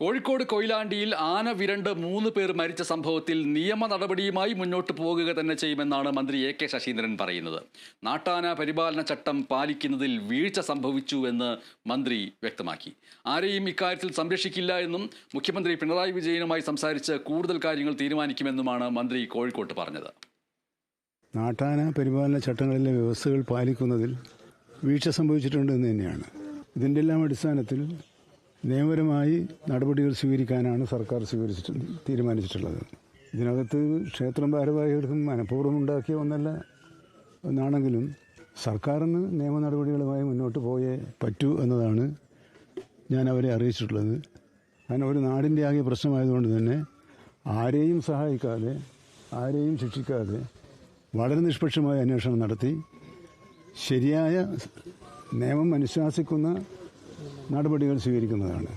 കോഴിക്കോട് കൊയിലാണ്ടിയിൽ ആന വിരണ്ട് മൂന്ന് പേർ മരിച്ച സംഭവത്തിൽ നിയമ നടപടിയുമായി മുന്നോട്ട് പോകുക തന്നെ ചെയ്യുമെന്നാണ് മന്ത്രി എ കെ ശശീന്ദ്രൻ പറയുന്നത്. നാട്ടാന പരിപാലന ചട്ടം പാലിക്കുന്നതിൽ വീഴ്ച സംഭവിച്ചു എന്ന് മന്ത്രി വ്യക്തമാക്കി. ആരെയും ഇക്കാര്യത്തിൽ സംരക്ഷിക്കില്ല എന്നും മുഖ്യമന്ത്രി പിണറായി വിജയനുമായി സംസാരിച്ച് കൂടുതൽ കാര്യങ്ങൾ തീരുമാനിക്കുമെന്നുമാണ് മന്ത്രി കോഴിക്കോട്ട് പറഞ്ഞത്. നാട്ടാന പരിപാലന ചട്ടങ്ങളിലെ വ്യവസ്ഥകൾ പാലിക്കുന്നതിൽ വീഴ്ച സംഭവിച്ചിട്ടുണ്ട് എന്ന് തന്നെയാണ്. ഇതിന്റെ എല്ലാം അടിസ്ഥാനത്തിൽ നിയമപരമായി നടപടികൾ സ്വീകരിക്കാനാണ് സർക്കാർ സ്വീകരിച്ചിട്ട് തീരുമാനിച്ചിട്ടുള്ളത്. ഇതിനകത്ത് ക്ഷേത്രം ഭാരവാഹികൾക്കും മനഃപൂർവം ഉണ്ടാക്കിയ ഒന്നല്ല. എന്നാണെങ്കിലും സർക്കാരിന് നിയമ നടപടികളുമായി മുന്നോട്ട് പോയേ പറ്റൂ എന്നതാണ് ഞാൻ അവരെ അറിയിച്ചിട്ടുള്ളത്. കാരണം ഒരു നാടിന്റെ ആകെ പ്രശ്നമായതുകൊണ്ട് തന്നെ ആരെയും സഹായിക്കാതെ ആരെയും ശിക്ഷിക്കാതെ വളരെ നിഷ്പക്ഷമായ അന്വേഷണം നടത്തി. ശരിയായ നിയമം അനുശാസിക്കുന്ന നടപടികൾ സ്വീകരിക്കുന്നതാണ്.